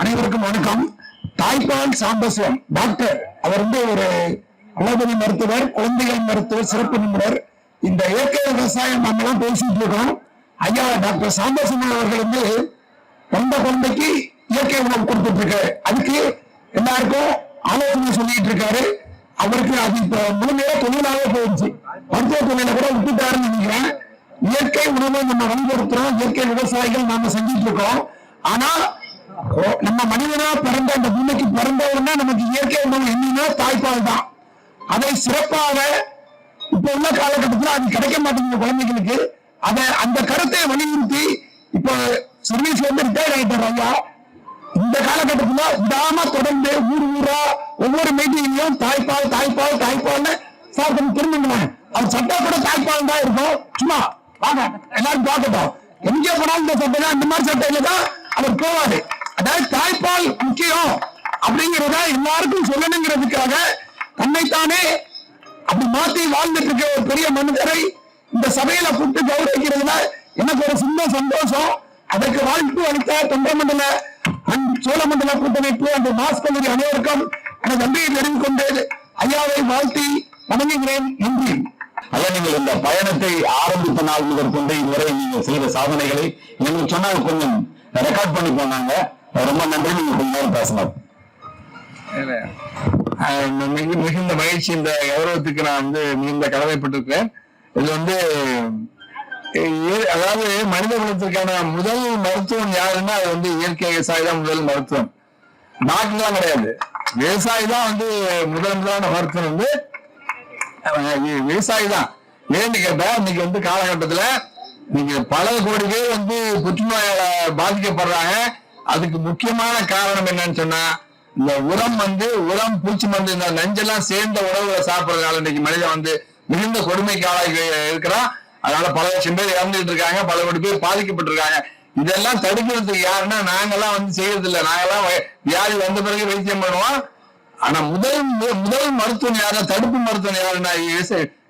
அனைவருக்கும் வணக்கம். தாய்ப்பால் சாம்பசிவம். டாக்டர் அவர் வந்து ஒரு அலோபதி மருத்துவர் குழந்தைகள் மருத்துவர் சிறப்பு நிபுணர். இந்த இயற்கை விவசாயம் நம்ம எல்லாம் பேசிட்டு இருக்கோம். ஐயா டாக்டர் சாம்பசிவம் அவர்கள் வந்து ரொம்ப குழந்தைக்கு இயற்கை உணவு கொடுத்துட்டு இருக்காரு அதுக்கு எல்லாருக்கும் ஆலோசனை சொல்லிட்டு இருக்காரு. அவருக்கு அது இப்ப முழுமையா தொழிலாவே போயிடுச்சு. மருத்துவ தொழில கூட விட்டுட்டாருன்னு நினைக்கிறேன். இயற்கை உணவை நம்ம வலியுறுத்துறோம் இயற்கை விவசாயிகள் நாம செஞ்சிட்டு இருக்கோம். ஆனா நம்ம மனிதனா பிறந்த அந்த பூமிக்கு பிறந்த உடனே நமக்கு இயற்கை உணவு என்னன்னா தாய்ப்பால் தான். அதை சிறப்பாக இப்ப உள்ள காலகட்டத்தில் அது கிடைக்க மாட்டேங்குது குழந்தைகளுக்கு. அத அந்த கருத்தை வலியுறுத்தி இப்ப சர்வீஸ் வந்து ரிட்டையர் ஆயிட்டார் ஐயா. இந்த காலகட்டத்துல விடாம தொடர்ந்து ஊர் ஊரா ஒவ்வொரு மீட்டிங்லயும் தாய்ப்பால் தாய்ப்பால் தாய்ப்பால்னு சார் கொஞ்சம் திரும்புங்களேன் அது சட்டம் கூட தாய்ப்பால் தான் இருக்கும். சும்மா வாங்க எல்லாரும் பார்க்கட்டும். எங்கே போனாலும் இந்த சட்டம் இந்த மாதிரி சட்டையில தான் அவர் போவாரு. தாய்ப்பால் முக்கியம் அப்படிங்கறத எல்லாருக்கும் சொல்லணுங்கிறதுக்காக தன்னைத்தானே அப்படி மாத்தி வாழ்ந்துட்டு இருக்க ஒரு பெரிய மனிதரை இந்த சபையில கூப்பிட்டு கௌரவிக்கிறதுல எனக்கு ஒரு சின்ன சந்தோஷம். அதற்கு வாழ்த்து அளித்த தொண்டமண்டல சோழமண்டல கூட்டமைப்பு அந்த மாஸ் கல்லூரி அனைவருக்கும் எனது நன்றியை தெரிந்து கொண்டு ஐயாவை வாழ்த்தி வணங்குகிறேன். நன்றி. ஐயா நீங்கள் இந்த பயணத்தை ஆரம்பித்த நாள் முதற்கொண்டு இதுவரை நீங்க செய்த சாதனைகளை நீங்கள் சொன்னால் கொஞ்சம் ரெக்கார்ட் பண்ணி போனாங்க. ரொம்ப நன்றி நீங்க கொஞ்ச நேரம் பேசலாம் மிகு- மிகுந்த மகிழ்ச்சி இந்த கௌரவத்துக்கு நான் வந்து மிகுந்த கடமைப்பட்டிருக்கிறேன் இது வந்து அதாவது மனித குலத்திற்கான முதல் மருத்துவம் யாருன்னா அது வந்து இயற்கை விவசாயி தான் முதல் மருத்துவம். டாக்டர் தான் கிடையாது. விவசாயி தான் வந்து முதல் முதலான மருத்துவம் வந்து வி- விவசாயி தான். ஏன்னு கேட்டா இன்னைக்கு வந்து காலகட்டத்துல நீங்க பல கோடி பேர் வந்து புற்றுநோயால பாதிக்கப்படுறாங்க. அதுக்கு முக்கியமான காரணம் என்னன்னு சொன்னா இந்த உரம் வந்து உரம் பூச்சி மருந்து இந்த நஞ்செல்லாம் சேர்ந்த உணவுகளை சாப்பிடறதுனால இன்னைக்கு மனிதன் வந்து மிகுந்த கொடுமைக்கு ஆளாகி இருக்கிறான். அதனால பல லட்சம் பேர் இறந்துட்டு இருக்காங்க பல கோடி பேர் பாதிக்கப்பட்டிருக்காங்க. இதெல்லாம் தடுக்கிறதுக்கு யாருன்னா நாங்கெல்லாம் வந்து செய்யறது இல்லை நாங்கெல்லாம் வ- வியாதி வந்த பிறகு வைத்தியம் பண்ணுவோம். ஆனா முதல் மு- முதல் மருத்துவம் யாரா தடுப்பு மருத்துவம் யாருன்னா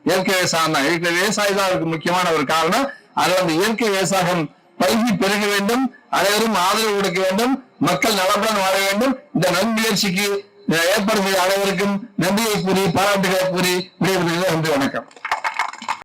இயற்கை விவசாயம் தான். இயற்கை விவசாயி தான் அதுக்கு முக்கியமான ஒரு காரணம். அதுல அந்த இயற்கை விவசாயம் பல்கி பெருக வேண்டும். அனைவரும் ஆதரவு கொடுக்க வேண்டும். மக்கள் நலப்புடன் வாழ வேண்டும். இந்த நன்முயற்சிக்கு அஹ், அனைவருக்கும் நன்றியை கூறி பாராட்டுகளை கூறி விடைபெறுகிறது நன்றி வணக்கம்.